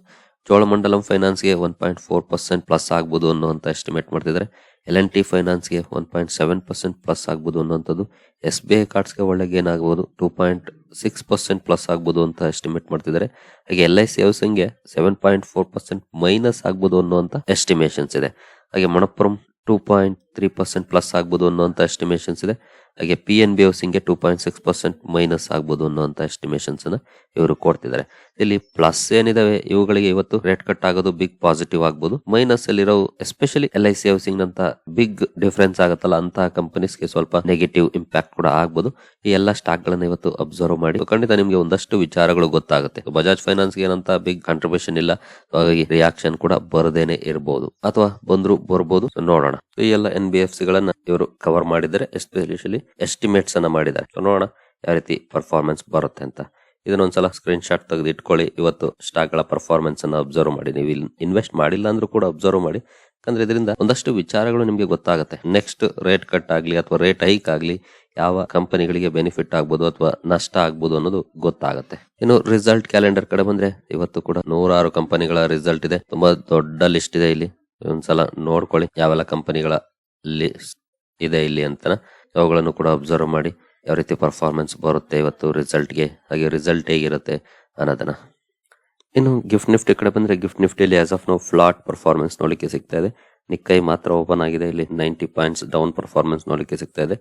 Cholamandalam ಫೈನಾನ್ಸ್ಗೆ one point four percent plus ಆಗ್ಬೋದು ಅಂತ ಎಸ್ಟಿಮೇಟ್ ಮಾಡ್ತಿದ್ದಾರೆ. L N T ಫೈನಾನ್ಸ್ಗೆ one point seven percent plus ಆಗ್ಬೋದು ಅನ್ನೋಂಥದ್ದು ಎಸ್ ಬಿ ಐ ಕಾರ್ಡ್ಸ್ಗೆ ಒಳ್ಳೆಗೆ ಏನಾಗ್ಬೋದು? Two point six percent plus ಆಗ್ಬೋದು ಅಂತ ಎಸ್ಟಿಮೇಟ್ ಮಾಡ್ತಿದ್ದಾರೆ. ಹಾಗೆ L I C ಹೌಸಿಂಗ್ಗೆ seven point four percent minus ಆಗ್ಬೋದು ಅನ್ನೋಂಥ ಎಸ್ಟಿಮೇಷನ್ಸ್ ಇದೆ. ಹಾಗೆ Manappuram two point three percent plus ಆಗ್ಬೋದು ಅನ್ನೋಂಥ ಎಸ್ಟಿಮೇಷನ್ಸ್ ಇದೆ. ಹಾಗೆ P N B ಹೌಸಿಂಗ್ಗೆ two point six percent minus ಆಗ್ಬೋದು ಅನ್ನುವಂಥ ಎಸ್ಟಿಮೇಷನ್ಸ್ ಅನ್ನ ಇವರು ಕೊಡ್ತಿದ್ದಾರೆ. ಇಲ್ಲಿ ಪ್ಲಸ್ ಏನಿದಾವೆ? ಇವುಗಳಿಗೆ ಇವತ್ತು ರೇಟ್ ಕಟ್ ಆಗೋದು ಬಿಗ್ ಪಾಸಿಟಿವ್ ಆಗ್ಬೋದು. ಮೈನಸ್ ಅಲ್ಲಿರೋ especially L I C housing ನಂತ ಬಿಗ್ ಡಿಫರೆನ್ಸ್ ಆಗುತ್ತಲ್ಲ, ಅಂತಹ ಕಂಪನೀಸ್ಗೆ ಸ್ವಲ್ಪ ನೆಗೆಟಿವ್ ಇಂಪ್ಯಾಕ್ಟ್ ಕೂಡ ಆಗ್ಬೋದು. ಈ ಎಲ್ಲ ಸ್ಟಾಕ್ ಗಳನ್ನ ಇವತ್ತು ಅಬ್ಸರ್ವ್ ಮಾಡಿ ಖಂಡಿತ ನಿಮಗೆ ಒಂದಷ್ಟು ವಿಚಾರಗಳು ಗೊತ್ತಾಗುತ್ತೆ. ಬಜಾಜ್ ಫೈನಾನ್ಸ್ಗೆ ಏನಂತ ಬಿಗ್ ಕಾಂಟ್ರಿಬ್ಯೂಷನ್ ಇಲ್ಲ ಹಾಗಾಗಿ ರಿಯಾಕ್ಷನ್ ಕೂಡ ಬರದೇನೆ ಇರಬಹುದು ಅಥವಾ ಬಂದ್ರು ಬರ್ಬೋದು. ನೋಡೋಣ. ಈ ಎಲ್ಲ ಎನ್ ಬಿ ಎಫ್ ಸಿ ಗಳನ್ನ ಇವರು ಕವರ್ ಮಾಡಿದ್ದಾರೆ ಎಸ್ಪೆಷಲಿ ಎಸ್ಟಿಮೇಟ್ಸ್ ಅನ್ನ ಮಾಡಿದ್ದಾರೆ ನೋಡೋಣ ಯಾವ ರೀತಿ ಪರ್ಫಾರ್ಮೆನ್ಸ್ ಬರುತ್ತೆ ಅಂತ. ಇದನ್ನೊಂದ್ಸಲ ಸ್ಕ್ರೀನ್ ಶಾಟ್ ತೆಗೆದು ಇಟ್ಕೊಳ್ಳಿ. ಇವತ್ತು ಸ್ಟಾಕ್ಗಳ ಪರ್ಫಾರ್ಮೆನ್ಸ್ ಅನ್ನ ಅಬ್ಸರ್ವ್ ಮಾಡಿ. ನೀವು ಇನ್ವೆಸ್ಟ್ ಮಾಡಿಲ್ಲ ಅಂದ್ರೂ ಕೂಡ ಅಬ್ಸರ್ವ್ ಮಾಡಿ. ಯಾಕಂದ್ರೆ ಇದರಿಂದ ಒಂದಷ್ಟು ವಿಚಾರಗಳು ನಿಮಗೆ ಗೊತ್ತಾಗುತ್ತೆ. ನೆಕ್ಸ್ಟ್ ರೇಟ್ ಕಟ್ ಆಗಲಿ ಅಥವಾ ರೇಟ್ ಹೈಕ್ ಆಗಲಿ ಯಾವ ಕಂಪನಿಗಳಿಗೆ ಬೆನಿಫಿಟ್ ಆಗ್ಬೋದು ಅಥವಾ ನಷ್ಟ ಆಗ್ಬೋದು ಅನ್ನೋದು ಗೊತ್ತಾಗುತ್ತೆ. ಇನ್ನು ರಿಸಲ್ಟ್ ಕ್ಯಾಲೆಂಡರ್ ಕಡೆ ಬಂದ್ರೆ ಇವತ್ತು ಕೂಡ ನೂರಾರು ಕಂಪನಿಗಳ ರಿಸಲ್ಟ್ ಇದೆ. ತುಂಬಾ ದೊಡ್ಡ ಲಿಸ್ಟ್ ಇದೆ ಇಲ್ಲಿ. ಒಂದ್ಸಲ ನೋಡ್ಕೊಳ್ಳಿ ಯಾವೆಲ್ಲ ಕಂಪನಿಗಳ ಇದೆ ಇಲ್ಲಿ ಅಂತ ಅವುಗಳನ್ನು ಕೂಡ ಅಬ್ಸರ್ವ್ ಮಾಡಿ ಯಾವ ರೀತಿ ಪರ್ಫಾರ್ಮೆನ್ಸ್ ಬರುತ್ತೆ ಇವತ್ತು ರಿಸಲ್ಟ್ಗೆ ಹಾಗೆ ರಿಸಲ್ಟ್ ಹೇಗಿರುತ್ತೆ ಅನ್ನೋದನ್ನ. ಇನ್ನು ಗಿಫ್ಟ್ ನಿಫ್ಟಿ ಕಡೆ ಬಂದ್ರೆ gift ನಿಫ್ಟಿಯಲ್ಲಿ as of no flat performance ನೋಡಲಿಕ್ಕೆ ಸಿಗ್ತಾ ಇದೆ. ನಿಕ್ಕೈ ಮಾತ್ರ ಓಪನ್ ಆಗಿದೆ, ಇಲ್ಲಿ ನೈಂಟಿ ಪಾಯಿಂಟ್ಸ್ ಡೌನ್ ಪರ್ಫಾರ್ಮೆನ್ಸ್ ನೋಡಲಿಕ್ಕೆ ಸಿಗ್ತಾ ಇದೆ.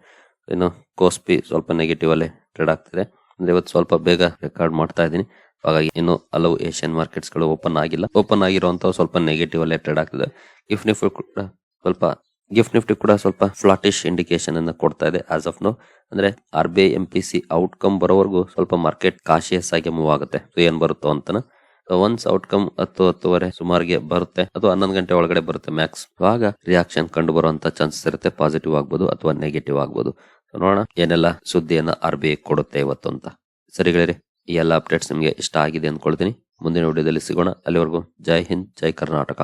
ಇನ್ನು ಕೋಸ್ಪಿ ಸ್ವಲ್ಪ ನೆಗೆಟಿವ್ ಅಲ್ಲೇ ಟ್ರೇಡ್ ಆಗ್ತಿದೆ. ಅಂದ್ರೆ ಇವತ್ತು ಸ್ವಲ್ಪ ಬೇಗ ರೆಕಾರ್ಡ್ ಮಾಡ್ತಾ ಇದ್ದೀನಿ. ಹಾಗಾಗಿ ಇನ್ನು ಹಲವು ಏಷ್ಯನ್ ಮಾರ್ಕೆಟ್ಸ್ಗಳು ಓಪನ್ ಆಗಿಲ್ಲ. ಓಪನ್ ಆಗಿರುವಂತಹ ಸ್ವಲ್ಪ ನೆಗೆಟಿವ್ ಅಲ್ಲೇ ಟ್ರೇಡ್ ಆಗ್ತಿದೆ. ಗಿಫ್ಟ್ ನಿಫ್ಟಿ ಕೂಡ ಸ್ವಲ್ಪ ಗಿಫ್ಟ್ ನಿಫ್ಟಿ ಕೂಡ ಸ್ವಲ್ಪ ಫ್ಲಾಟಿಶ್ ಇಂಡಿಕೇಶನ್ ಅನ್ನ ಕೊಡ್ತಾ ಇದೆ ಆಸ್ ಆಫ್ ನೋ ಅಂದ್ರೆ R B M P C outcome ಬರೋವರೆಗೂ ಸ್ವಲ್ಪ ಮಾರ್ಕೆಟ್ ಕಾಶಿಯಸ್ ಆಗಿ ಮೂವ್ ಆಗುತ್ತೆ. ಏನ್ ಬರುತ್ತೋ ಅಂತನ. ಒನ್ಸ್ ಔಟ್ಕಮ್ ಹತ್ತು ಹತ್ತುವರೆ ಸುಮಾರಿಗೆ ಬರುತ್ತೆ. ಅಥವಾ ಹನ್ನೊಂದು ಗಂಟೆ ಒಳಗಡೆ ಬರುತ್ತೆ ಮ್ಯಾಕ್ಸ್ ಆಗ ರಿಯಾಕ್ಷನ್ ಕಂಡು ಬರುವಂತ ಚಾನ್ಸಸ್ ಇರುತ್ತೆ. ಪಾಸಿಟಿವ್ ಆಗ್ಬೋದು ಅಥವಾ ನೆಗೆಟಿವ್ ಆಗ್ಬೋದು. ನೋಡೋಣ ಏನೆಲ್ಲ ಸುದ್ದಿಯನ್ನ ಆರ್ ಬಿ ಐ ಕೊಡುತ್ತೆ ಇವತ್ತು ಅಂತ. ಸರಿ ಗೆಳೆಯರೆ, ಈ ಎಲ್ಲ ಅಪ್ಡೇಟ್ಸ್ ನಿಮಗೆ ಇಷ್ಟ ಆಗಿದೆ ಅಂದ್ಕೊಳ್ತೀನಿ. ಮುಂದಿನ ವಿಡಿಯೋದಲ್ಲಿ ಸಿಗೋಣ. ಅಲ್ಲಿವರೆಗೂ ಜೈ ಹಿಂದ್, ಜೈ ಕರ್ನಾಟಕ.